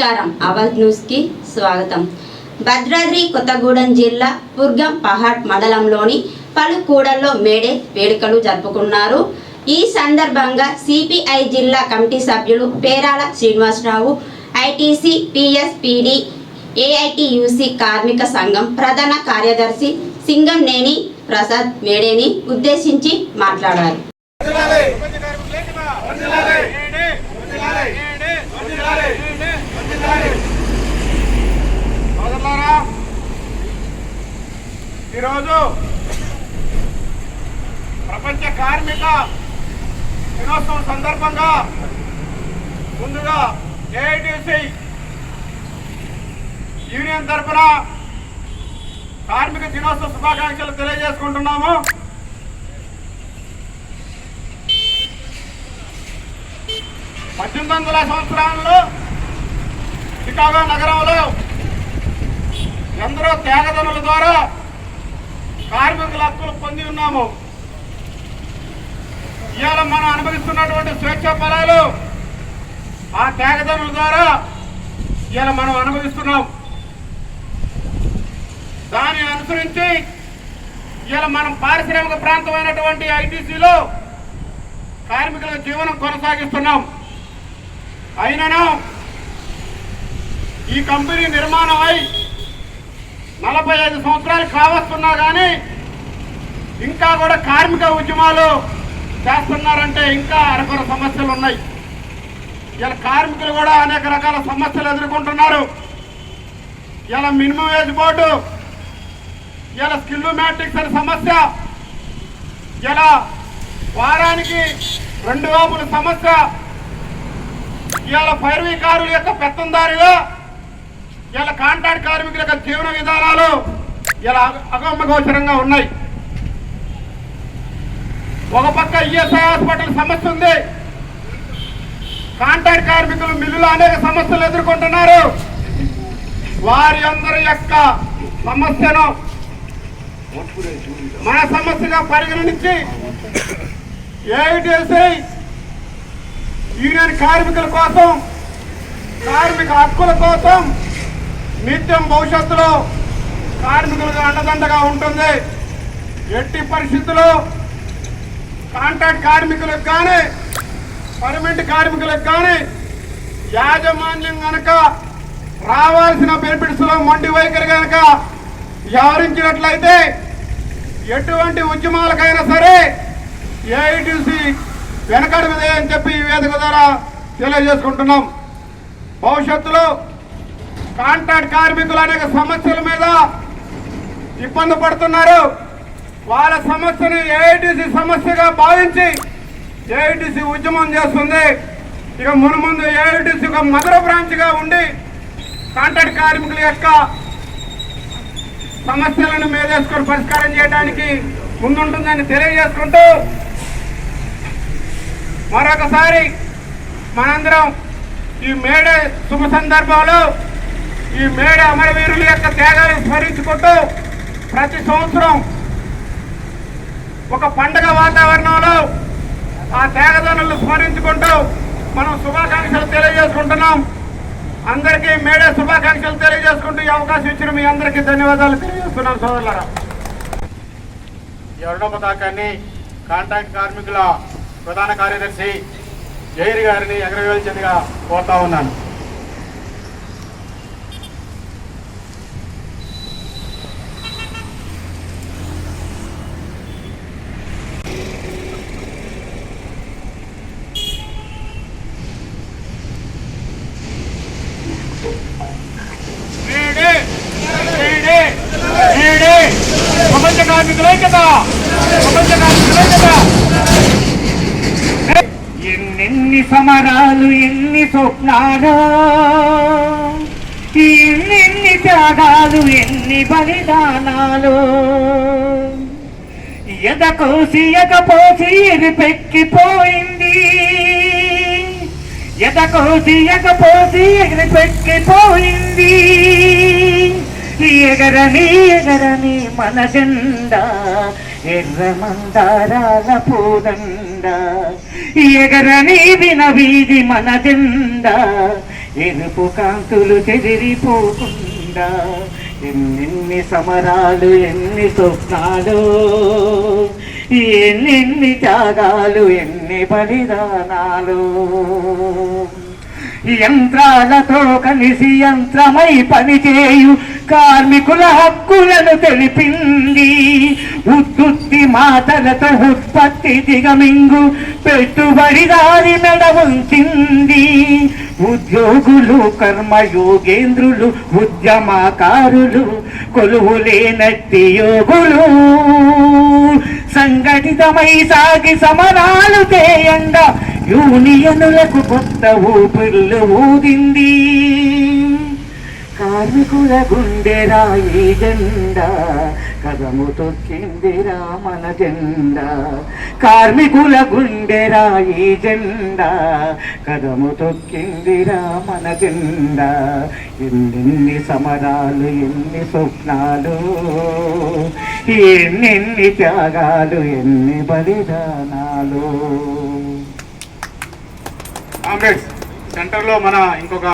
నమస్కారం. అవధ్ న్యూస్కి స్వాగతం. భద్రాద్రి కొత్తగూడెం జిల్లా పుర్గం పహాట్ మండలంలోని పలు కూడల్లో మేడే వేడుకలు జరుపుకున్నారు. ఈ సందర్భంగా సిపిఐ జిల్లా కమిటీ సభ్యులు Perala Srinivasarao ITC PSPD AITUC కార్మిక సంఘం ప్రధాన కార్యదర్శి సింగంనేని ప్రసాద్ మేడేని ఉద్దేశించి మాట్లాడారు. ఈరోజు ప్రపంచ కార్మిక దినోత్సవం సందర్భంగా ముందుగా ఏఐటిసి యూనియన్ తరఫున కార్మిక దినోత్సవ శుభాకాంక్షలు తెలియజేసుకుంటున్నాము. పద్దెనిమిది వందల సంవత్సరాలలో చికాగో నగరంలో ఎందరో త్యాగదనుల ద్వారా కార్మికుల హక్కులు పొంది ఉన్నాము. ఇవాళ మనం అనుభవిస్తున్నటువంటి స్వేచ్ఛ ఫలాలు ఆ త్యాగదనుల ద్వారా ఇవాళ మనం అనుభవిస్తున్నాం. దాన్ని అనుసరించి ఇవాళ మనం పారిశ్రామిక ప్రాంతమైనటువంటి ఐటీసీలో కార్మికుల జీవనం కొనసాగిస్తున్నాం. అయినను ఈ కంపెనీ నిర్మాణం అయి నలభై ఐదు సంవత్సరాలు కావస్తున్నా కానీ ఇంకా కూడా కార్మిక ఉద్యమాలు చేస్తున్నారంటే ఇంకా అరకొర సమస్యలు ఉన్నాయి. ఇలా కార్మికులు కూడా అనేక రకాల సమస్యలు ఎదుర్కొంటున్నారు. ఇలా మినిమం వేజ్ బోర్డు ఇలా స్కిల్ మ్యాట్రిక్స్ అనే సమస్య ఇలా వారానికి రెండు వేపుల సమస్య ఇవాళ పైరవీకారుల యొక్క పెత్తందారిగా ఇలా కాంట్రాక్ట్ కార్మికుల యొక్క జీవన విధానాలు ఇలా అగమగోచరంగా ఉన్నాయి. ఒక పక్క ఈఎస్ఐ హాస్పిటల్ సమస్య ఉంది. కాంట్రాక్ట్ కార్మికులు మిల్లులో అనేక సమస్యలు ఎదుర్కొంటున్నారు. వారి అందరి యొక్క సమస్యను మన సమస్యగా పరిగణించి ఏఐటిఎస్ఐ యూనియన్ కార్మికుల కోసం కార్మిక హక్కుల కోసం నిత్యం భవిష్యత్తులో కార్మికులకు అండదండగా ఉంటుంది. ఎట్టి పరిస్థితుల్లో కాంట్రాక్ట్ కార్మికులకు కానీ పర్మనెంట్ కార్మికులకు కానీ యాజమాన్యం కనుక రావాల్సిన బెనిఫిట్స్లో మండి మొండి వైఖరి కనుక వ్యవహరించినట్లయితే ఎటువంటి ఉద్యమాలకైనా సరే ఏఐటీసీ వెనకడుగుదే అని చెప్పి ఈ వేదిక ద్వారా తెలియజేసుకుంటున్నాం. భవిష్యత్తులో కాంట్రాక్ట్ కార్మికులు అనేక సమస్యల మీద ఇబ్బంది పడుతున్నారు. వాళ్ళ సమస్యను ఏఐటీసీ సమస్యగా భావించి ఏఐటీసీ ఉద్యమం చేస్తుంది. ఇక మునుముందు ఏఐటీసీ ఒక మదర్ బ్రాంచ్గా ఉండి కాంట్రాక్ట్ కార్మికుల యొక్క సమస్యలను మేదేసుకొని పరిష్కారం చేయడానికి ముందుంటుందని తెలియజేసుకుంటూ మరొకసారి మనందరం ఈ మేడ శుభ సందర్భంలో ఈ మేడ అమరవీరుల యొక్క త్యాగాలను స్మరించుకుంటూ ప్రతి సంవత్సరం ఒక పండగ వాతావరణంలో ఆ త్యాగదనులను స్మరించుకుంటూ మనం శుభాకాంక్షలు తెలియజేసుకుంటున్నాం. అందరికీ మేడే శుభాకాంక్షలు తెలియజేసుకుంటూ ఈ అవకాశం ఇచ్చిన మీ అందరికీ ధన్యవాదాలు తెలియజేస్తున్నాం సోదరులరా. ఈ అరుణ పతాకాన్ని కాంట్రాక్ట్ కార్మికుల ప్రధాన కార్యదర్శి జైర్ గారిని ఎగరవేల్చిందిగా కోరుతా ఉన్నాను మేడే మేడే మేడే ప్రపంచ కార్మికుల ఐక్యత ప్రపంచ కార్మికులే కదా ఎన్నెన్ని సమరాలు ఎన్ని స్వప్నాలు ఎన్నెన్ని త్యాగాలు ఎన్ని బలిదానాలు. ఎద కోసి ఎదకోసి ఎకపోసి ఎరిపెక్కిపోయింది ఎదకోసి ఎకపోసి ఎగిరిపెక్కిపోయింది ఎగరని ఎగరని మన జెండా ఎర్ర మందారాల పూదండ ఎగరని విన వీధి మన జెండా ఎరుపు కాంతులు చెదిరిపోకుండా. ఎన్నెన్ని సమరాలు ఎన్ని స్వప్నాలు ఎన్నెన్ని త్యాగాలు ఎన్ని బలిదానాలు. యంత్రాలతో కలిసి యంత్రమై పనిచేయు కార్మికుల హక్కులను తెలిపింది. ఉత్తుత్తి మాటలతో ఉత్పత్తి దిగమింగు పెట్టుబడిదారి మెడ ఉంచింది. ఉద్యోగులు కర్మయోగేంద్రులు ఉద్యమకారులు కొలువులేనట్టి యోగులు. సంఘటితమై సాగి సమరాలు చేయంగా యూనియనులకు కొత్త ఊపిళ్ళు ఊదింది. కార్మికుల గుండెరా ఈ జెండా కదము తొక్కిందిరా మన జెండా. కార్మికుల గుండెరా ఈ జెండా కదము తొక్కిందిరా మన జెండా. ఎన్నెన్ని సమరాలు ఎన్ని స్వప్నాలు ఎన్నెన్ని త్యాగాలు ఎన్ని బలిదానాలు. కామ్రేడ్స్ సెంటర్లో మన ఇంకొక